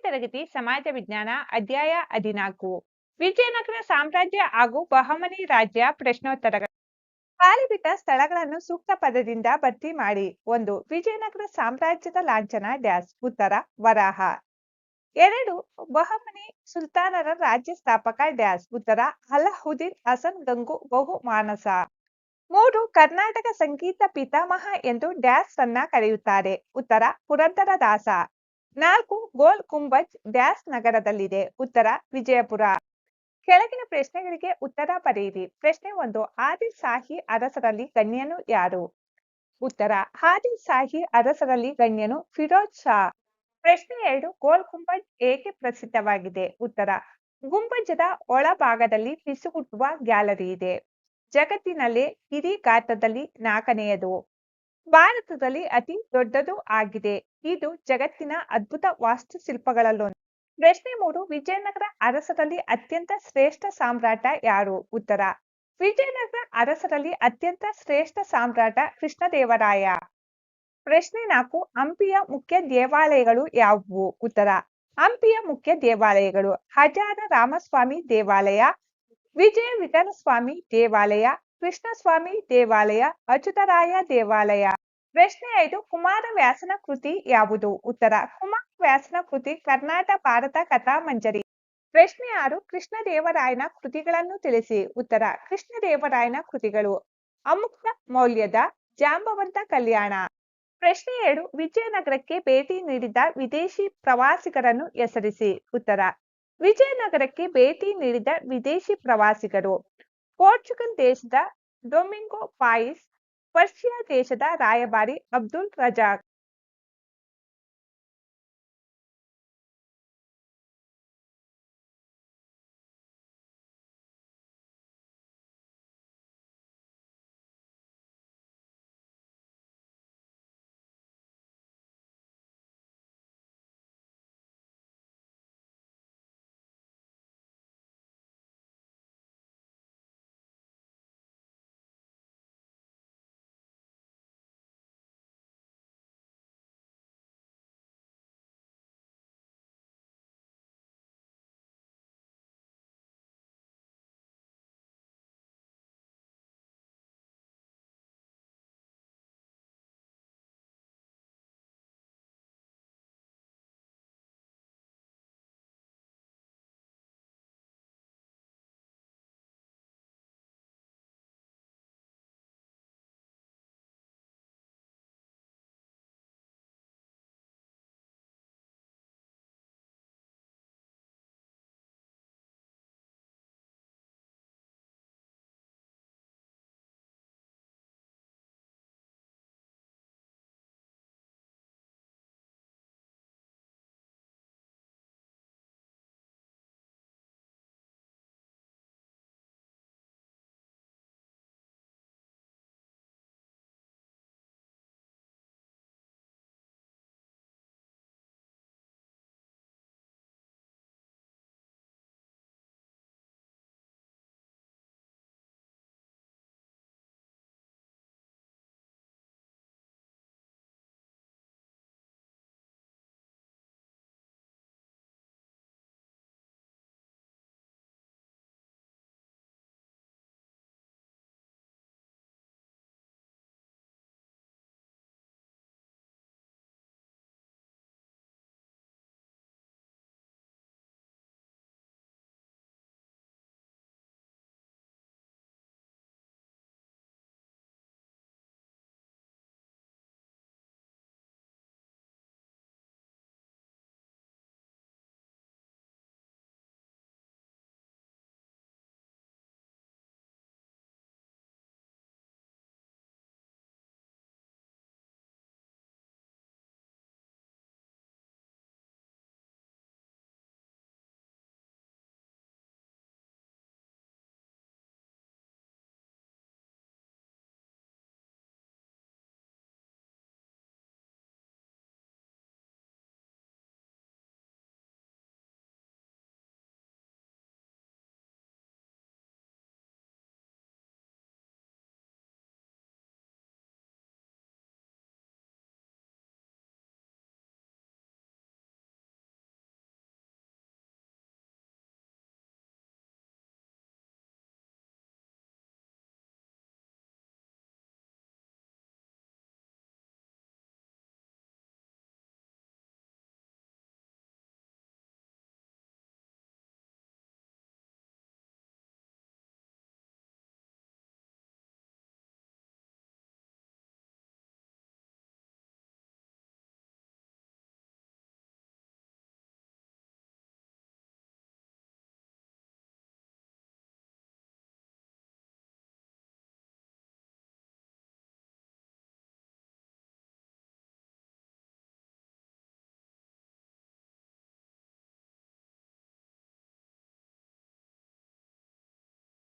ತರಗತಿ ಸಮಾಜ ವಿಜ್ಞಾನ ಅಧ್ಯಾಯ ಹದಿನಾಲ್ಕು. ವಿಜಯನಗರ ಸಾಮ್ರಾಜ್ಯ ಹಾಗೂ ಬಹಮನಿ ರಾಜ್ಯ ಪ್ರಶ್ನೋತ್ತರಗಳು. ಖಾಲಿ ಬಿಟ್ಟ ಸ್ಥಳಗಳನ್ನು ಸೂಕ್ತ ಪದದಿಂದ ಭರ್ತಿ ಮಾಡಿ. ಒಂದು, ವಿಜಯನಗರ ಸಾಮ್ರಾಜ್ಯದ ಲಾಂಛನ ಡ್ಯಾಸ್. ಉತ್ತರ, ವರಾಹ. ಎರಡು, ಬಹಮನಿ ಸುಲ್ತಾನರ ರಾಜ್ಯ ಸ್ಥಾಪಕ ಡ್ಯಾಸ್. ಉತ್ತರ ಅಲಹುದ್ದೀನ್ ಹಸನ್ ಗಂಗು ಬಹು ಮಾನಸ. ಮೂರು, ಕರ್ನಾಟಕ ಸಂಗೀತ ಪಿತಾಮಹ ಎಂದು ಡ್ಯಾಸ್ ಅನ್ನ ಕರೆಯುತ್ತಾರೆ. ಉತ್ತರ, ಪುರಂದರದಾಸ. ನಾಲ್ಕು ಗೋಲ್ ಕುಂಬಜ್ ಡ್ಯಾಸ್ ನಗರದಲ್ಲಿದೆ. ಉತ್ತರ ವಿಜಯಪುರ. ಕೆಳಗಿನ ಪ್ರಶ್ನೆಗಳಿಗೆ ಉತ್ತರ ಬರೆಯಿರಿ ಪ್ರಶ್ನೆ ಒಂದು ಸಾಹಿ ಅರಸರಲ್ಲಿ ಗಣ್ಯನು ಯಾರು? ಉತ್ತರ ಆದಿ ಸಾಹಿ ಅರಸರಲ್ಲಿ ಗಣ್ಯನು ಫಿರೋಜ್ ಶಾ. ಪ್ರಶ್ನೆ ಎರಡು, ಗೋಲ್ ಗುಂಬಜ್ ಏಕೆ ಪ್ರಸಿದ್ಧವಾಗಿದೆ? ಉತ್ತರ ಗುಂಬಜದ ಒಳಭಾಗದಲ್ಲಿ ಪಿಸುಗುಟ್ಟುವ ಗ್ಯಾಲರಿ ಇದೆ. ಜಗತ್ತಿನಲ್ಲೇ ಹಿರಿ ಗಾತ್ರದಲ್ಲಿ ನಾಲ್ಕನೆಯದು. ಭಾರತದಲ್ಲಿ ಅತಿ ದೊಡ್ಡದು ಆಗಿದೆ. ಇದು ಜಗತ್ತಿನ ಅದ್ಭುತ ವಾಸ್ತುಶಿಲ್ಪಗಳಲ್ಲೊಂದು. ಪ್ರಶ್ನೆ ಮೂರು, ವಿಜಯನಗರ ಅರಸರಲ್ಲಿ ಅತ್ಯಂತ ಶ್ರೇಷ್ಠ ಸಾಮ್ರಾಟ ಯಾರು? ಉತ್ತರ, ವಿಜಯನಗರ ಅರಸರಲ್ಲಿ ಅತ್ಯಂತ ಶ್ರೇಷ್ಠ ಸಾಮ್ರಾಟ ಕೃಷ್ಣದೇವರಾಯ. ಪ್ರಶ್ನೆ ನಾಲ್ಕು, ಹಂಪಿಯ ಮುಖ್ಯ ದೇವಾಲಯಗಳು ಯಾವುವು? ಉತ್ತರ, ಹಂಪಿಯ ಮುಖ್ಯ ದೇವಾಲಯಗಳು, ಹಜಾರ ರಾಮಸ್ವಾಮಿ ದೇವಾಲಯ, ವಿಜಯ ವಿಠಲಸ್ವಾಮಿ ದೇವಾಲಯ ಕೃಷ್ಣಸ್ವಾಮಿ ದೇವಾಲಯ, ಅಚ್ಯುತರಾಯ ದೇವಾಲಯ. ಪ್ರಶ್ನೆ ಐದು ಕುಮಾರವ್ಯಾಸನ ಕೃತಿ ಯಾವುದು? ಉತ್ತರ ಕುಮಾರವ್ಯಾಸನ ಕೃತಿ ಕರ್ನಾಟಕ ಭಾರತ ಕಥಾ ಮಂಜರಿ. ಪ್ರಶ್ನೆ ಆರು, ಕೃಷ್ಣದೇವರಾಯನ ಕೃತಿಗಳನ್ನು ತಿಳಿಸಿ. ಉತ್ತರ, ಕೃಷ್ಣದೇವರಾಯನ ಕೃತಿಗಳು. ಅಮುಕ್ತ ಮೌಲ್ಯದ ಜಾಂಬವಂತ ಕಲ್ಯಾಣ. ಪ್ರಶ್ನೆ ಏಳು ವಿಜಯನಗರಕ್ಕೆ ಭೇಟಿ ನೀಡಿದ ವಿದೇಶಿ ಪ್ರವಾಸಿಗರನ್ನು ಹೆಸರಿಸಿ. ಉತ್ತರ, ವಿಜಯನಗರಕ್ಕೆ ಭೇಟಿ ನೀಡಿದ ವಿದೇಶಿ ಪ್ರವಾಸಿಗರು. ಪೋರ್ಚುಗಲ್ ದೇಶದ ಡೊಮಿಂಗೋ ಪಾಯಿಸ್ ಪರ್ಷಿಯಾ ದೇಶದ ರಾಯಭಾರಿ ಅಬ್ದುಲ್ ರಜಾಕ್